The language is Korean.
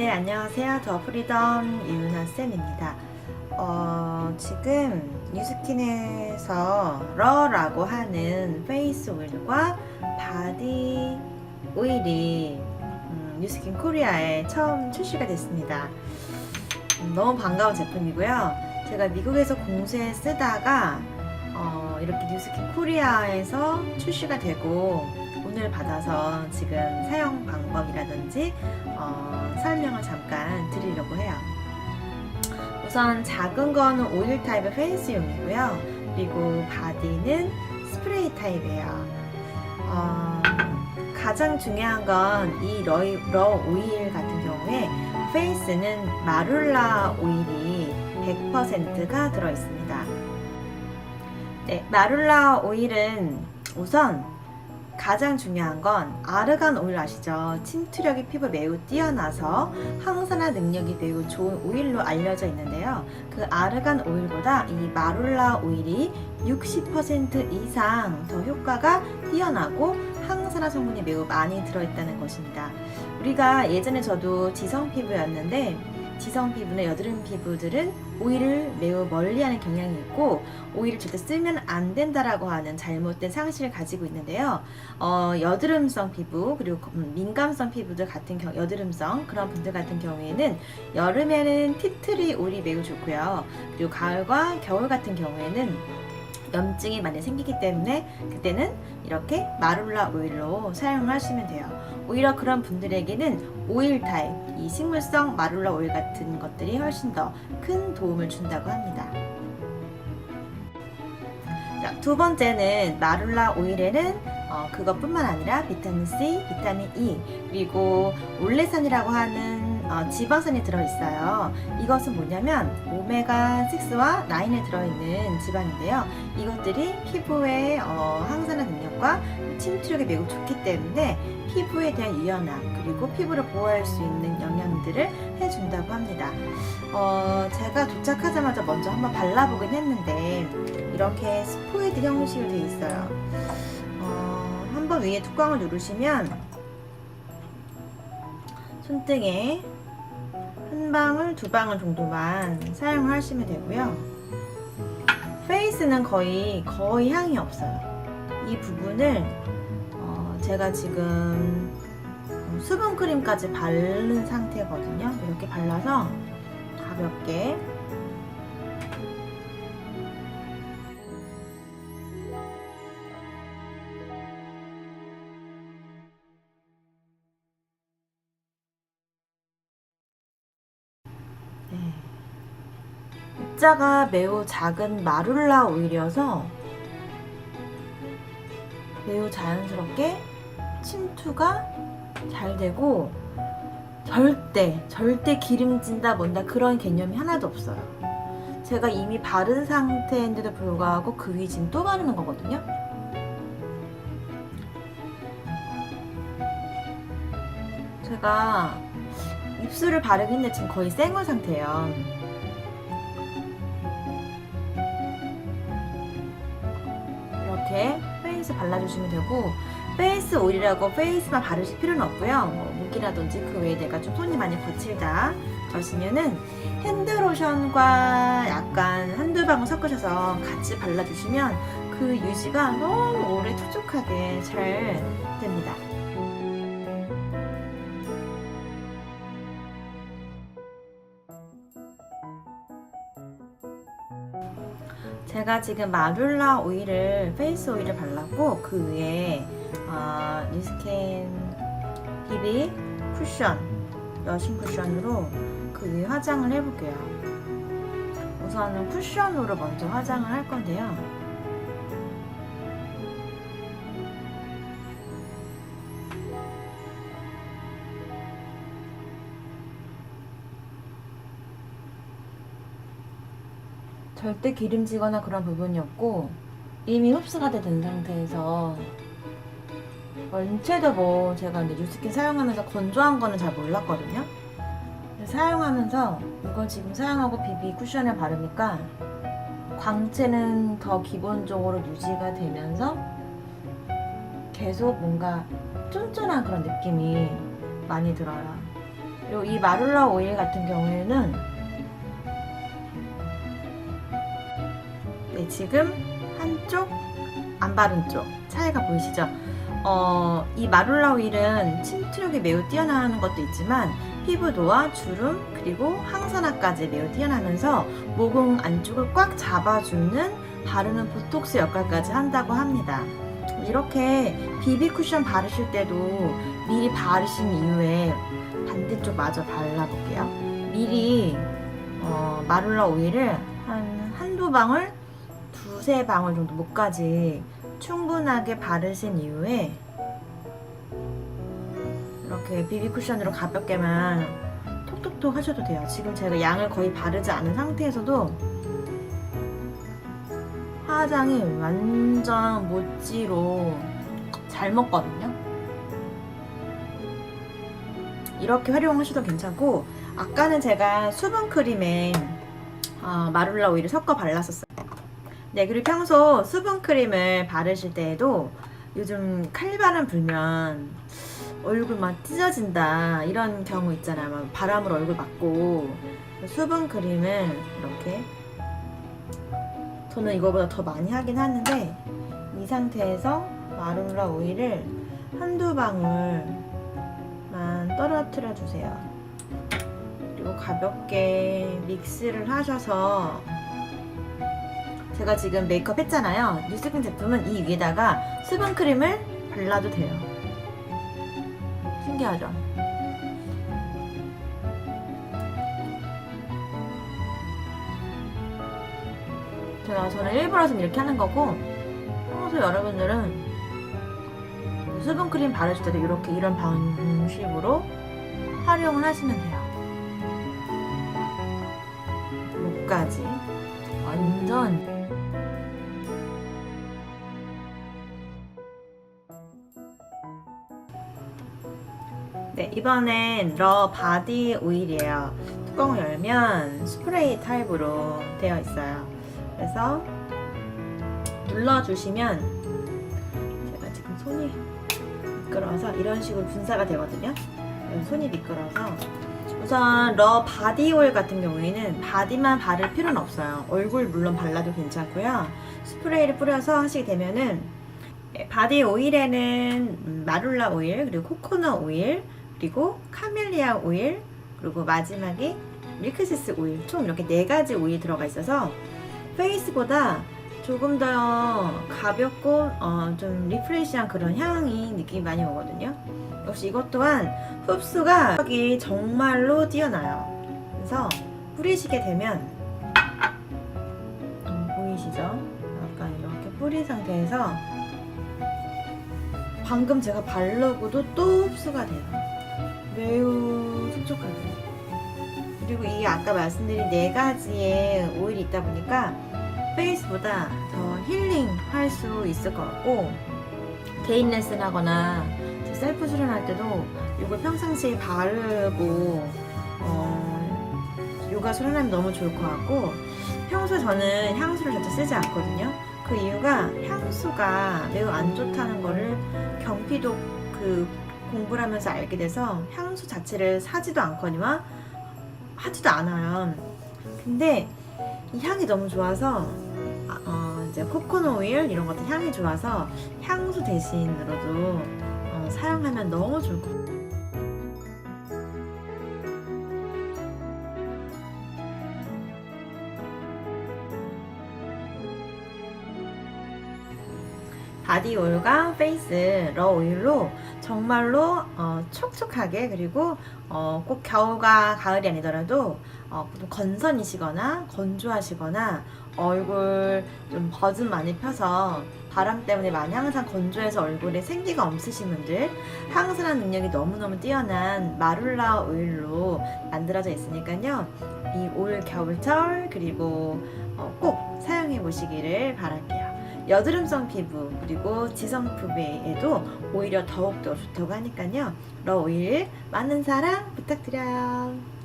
네, 안녕하세요. 더 프리덤 이윤아 쌤입니다. 어, 지금 뉴스킨에서 러라고 하는 페이스 오일과 바디 오일이 음, 뉴스킨 코리아에 처음 출시가 됐습니다. 음, 너무 반가운 제품이고요. 제가 미국에서 공수에 쓰다가 어, 이렇게 뉴스킨 코리아에서 출시가 되고 오늘 받아서 지금 사용 방법이라든지 어, 설명을 잠깐 드리려고 해요. 우선 작은 거는 오일 타입의 페이스용이고요. 그리고 바디는 스프레이 타입이에요. 어, 가장 중요한 건 이 러, 러 오일 같은 경우에 페이스는 마룰라 오일이 100%가 들어 있습니다. 네, 마룰라 오일은 우선 가장 중요한 건 아르간 오일 아시죠? 침투력이 피부에 매우 뛰어나서 항산화 능력이 매우 좋은 오일로 알려져 있는데요. 그 아르간 오일보다 이 마룰라 오일이 60% 이상 더 효과가 뛰어나고 항산화 성분이 매우 많이 들어있다는 것입니다. 우리가 예전에 저도 지성 피부였는데 지성 피부나 여드름 피부들은 오일을 매우 멀리하는 경향이 있고 오일을 절대 쓰면 안 된다라고 하는 잘못된 상식을 가지고 있는데요. 어, 여드름성 피부 그리고 음, 민감성 피부들 같은 경 여드름성 그런 분들 같은 경우에는 여름에는 티트리 오일이 매우 좋고요. 그리고 가을과 겨울 같은 경우에는 염증이 많이 생기기 때문에 그때는 이렇게 마룰라 오일로 사용을 하시면 돼요. 오히려 그런 분들에게는 오일 타입, 이 식물성 마룰라 오일 같은 것들이 훨씬 더 큰 도움을 준다고 합니다. 자, 두 번째는 마룰라 오일에는 어, 그것뿐만 아니라 비타민 C, 비타민 E, 그리고 올레산이라고 하는 어, 지방산이 들어있어요. 이것은 뭐냐면 오메가 6와 9에 들어있는 지방인데요. 이것들이 피부의 어, 항산화 능력과 침투력이 매우 좋기 때문에 피부에 대한 유연함 그리고 피부를 보호할 수 있는 영양들을 해준다고 합니다. 어, 제가 도착하자마자 먼저 한번 발라보긴 했는데 이렇게 스포이드 형식으로 되어 있어요. 어, 한번 위에 뚜껑을 누르시면 손등에 한 방울, 두 방울 정도만 사용을 하시면 되고요. 페이스는 거의 거의 향이 없어요. 이 부분을 어, 제가 지금 수분 크림까지 바른 상태거든요. 이렇게 발라서 가볍게 네. 입자가 매우 작은 마룰라 오일이어서 매우 자연스럽게 침투가 잘 되고 절대 절대 기름진다 뭔다 그런 개념이 하나도 없어요. 제가 이미 바른 상태인데도 불구하고 그 위 지금 또 바르는 거거든요. 제가 입술을 바르긴 했는데 지금 거의 생얼 상태예요. 이렇게 페이스 발라주시면 되고 페이스 오일이라고 페이스만 바르실 필요는 없고요. 뭐 무기라든지 그 외에 내가 좀 손이 많이 거칠다 그러시면은 핸드로션과 약간 한두 방울 섞으셔서 같이 발라주시면 그 유지가 너무 오래 촉촉하게 잘 됩니다. 제가 지금 마룰라 오일을 페이스 오일을 발랐고 그 위에 어, 리스킨 비비 쿠션 여신 쿠션으로 그 위에 화장을 해볼게요. 우선은 쿠션으로 먼저 화장을 할 건데요. 절대 기름지거나 그런 부분이 없고 이미 흡수가 된 상태에서 원체도 뭐 제가 이제 뉴스킨 사용하면서 건조한 거는 잘 몰랐거든요. 사용하면서 이걸 지금 사용하고 비비 쿠션을 바르니까 광채는 더 기본적으로 유지가 되면서 계속 뭔가 쫀쫀한 그런 느낌이 많이 들어요. 그리고 이 마룰라 오일 같은 경우에는 지금 한쪽 안 바른 쪽 차이가 보이시죠? 어, 이 마룰라 오일은 침투력이 매우 뛰어나는 것도 있지만 피부도와 주름 그리고 항산화까지 매우 뛰어나면서 모공 안쪽을 꽉 잡아주는 바르는 보톡스 역할까지 한다고 합니다. 이렇게 비비 쿠션 바르실 때도 미리 바르신 이후에 반대쪽 마저 발라볼게요. 미리 어, 마룰라 오일을 한 한두 방울, 두세 방울 정도 목까지 충분하게 바르신 이후에 이렇게 비비 쿠션으로 가볍게만 톡톡톡 하셔도 돼요. 지금 제가 양을 거의 바르지 않은 상태에서도 화장이 완전 모찌로 잘 먹거든요. 이렇게 활용하셔도 괜찮고 아까는 제가 수분 크림에 어, 마룰라 오일을 섞어 발랐었어요. 네, 그리고 평소 수분 크림을 바르실 때에도 요즘 칼바람 불면 얼굴 막 찢어진다 이런 경우 있잖아요. 막 바람으로 얼굴 맞고 수분 크림을 이렇게 저는 이거보다 더 많이 하긴 하는데 이 상태에서 마룰라 오일을 한두 방울만 떨어뜨려 주세요. 그리고 가볍게 믹스를 하셔서 제가 지금 메이크업 했잖아요. 뉴스킨 제품은 이 위에다가 수분 크림을 발라도 돼요. 신기하죠? 제가 저는 일부러서 이렇게 하는 거고 평소 여러분들은 수분 크림 바르실 때도 이렇게 이런 방식으로 활용을 하시면 돼요. 목까지 완전 네, 이번엔 러 바디 오일이에요. 뚜껑을 열면 스프레이 타입으로 되어 있어요. 그래서 눌러주시면 제가 지금 손이 미끄러워서 이런 식으로 분사가 되거든요. 손이 미끄러워서 우선 러 바디 오일 같은 경우에는 바디만 바를 필요는 없어요. 얼굴 물론 발라도 괜찮고요. 스프레이를 뿌려서 하시게 되면은 예, 바디 오일에는 음, 마룰라 오일, 그리고 코코넛 오일, 그리고 카멜리아 오일, 그리고 마지막에 밀크시스 오일 총 이렇게 네 가지 오일 들어가 있어서 페이스보다 조금 더 가볍고 어, 좀 리프레시한 그런 향이 느낌이 많이 오거든요. 역시 이것 또한 흡수가 정말로 뛰어나요. 그래서 뿌리시게 되면 음, 보이시죠? 약간 이렇게 뿌린 상태에서 방금 제가 바르고도 또 흡수가 돼요. 매우 촉촉하게. 그리고 이게 아까 말씀드린 네 가지의 오일이 있다 보니까 페이스보다 더 힐링 할 수 있을 것 같고 개인 레슨 하거나 셀프 수련할 때도 이걸 평상시에 바르고 어, 요가 수련하면 너무 좋을 것 같고 평소에 저는 향수를 자주 쓰지 않거든요. 그 이유가 향수가 매우 안 좋다는 거를 경피도 그 공부를 하면서 알게 돼서 향수 자체를 사지도 않거니와 하지도 않아요. 근데 이 향이 너무 좋아서 아, 어, 이제 코코넛 오일 이런 것들 향이 좋아서 향수 대신으로도 어, 사용하면 너무 좋을 것 같아요. 바디 오일과 페이스 러 오일로 정말로 어, 촉촉하게 그리고 어, 꼭 겨울과 가을이 아니더라도 어, 좀 건선이시거나 건조하시거나 얼굴 좀 버즘 많이 펴서 바람 때문에 많이 항상 건조해서 얼굴에 생기가 없으신 분들 항산화 능력이 너무너무 뛰어난 마룰라 오일로 만들어져 있으니까요. 이 올 겨울철 그리고 어, 꼭 사용해 보시기를 바랄게요 여드름성 피부 그리고 지성 피부에도 오히려 더욱더 좋다고 하니까요. 러 오일 많은 사랑 부탁드려요